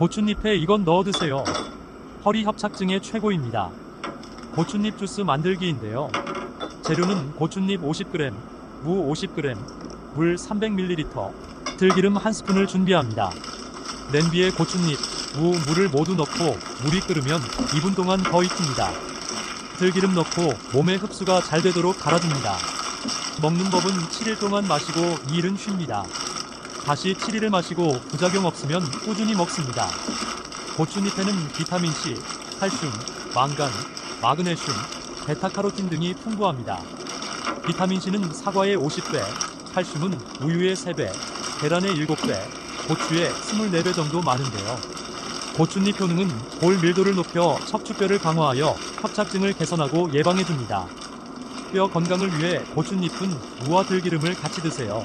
고추잎에 이건 넣어 드세요. 허리 협착증에 최고입니다. 고추잎 주스 만들기인데요. 재료는 고추잎 50g, 무 50g, 물 300ml, 들기름 한 스푼을 준비합니다. 냄비에 고추잎, 무, 물을 모두 넣고 물이 끓으면 2분 동안 더 익힙니다. 들기름 넣고 몸에 흡수가 잘 되도록 갈아줍니다. 먹는 법은 7일 동안 마시고 2일은 쉽니다. 다시 7일을 마시고 부작용 없으면 꾸준히 먹습니다. 고추잎에는 비타민C, 칼슘, 망간, 마그네슘, 베타카로틴 등이 풍부합니다. 비타민C는 사과의 50배, 칼슘은 우유의 3배, 계란의 7배, 고추의 24배 정도 많은데요. 고추잎 효능은 볼 밀도를 높여 척추뼈를 강화하여 협착증을 개선하고 예방해줍니다. 뼈 건강을 위해 고추잎은 무와 들기름을 같이 드세요.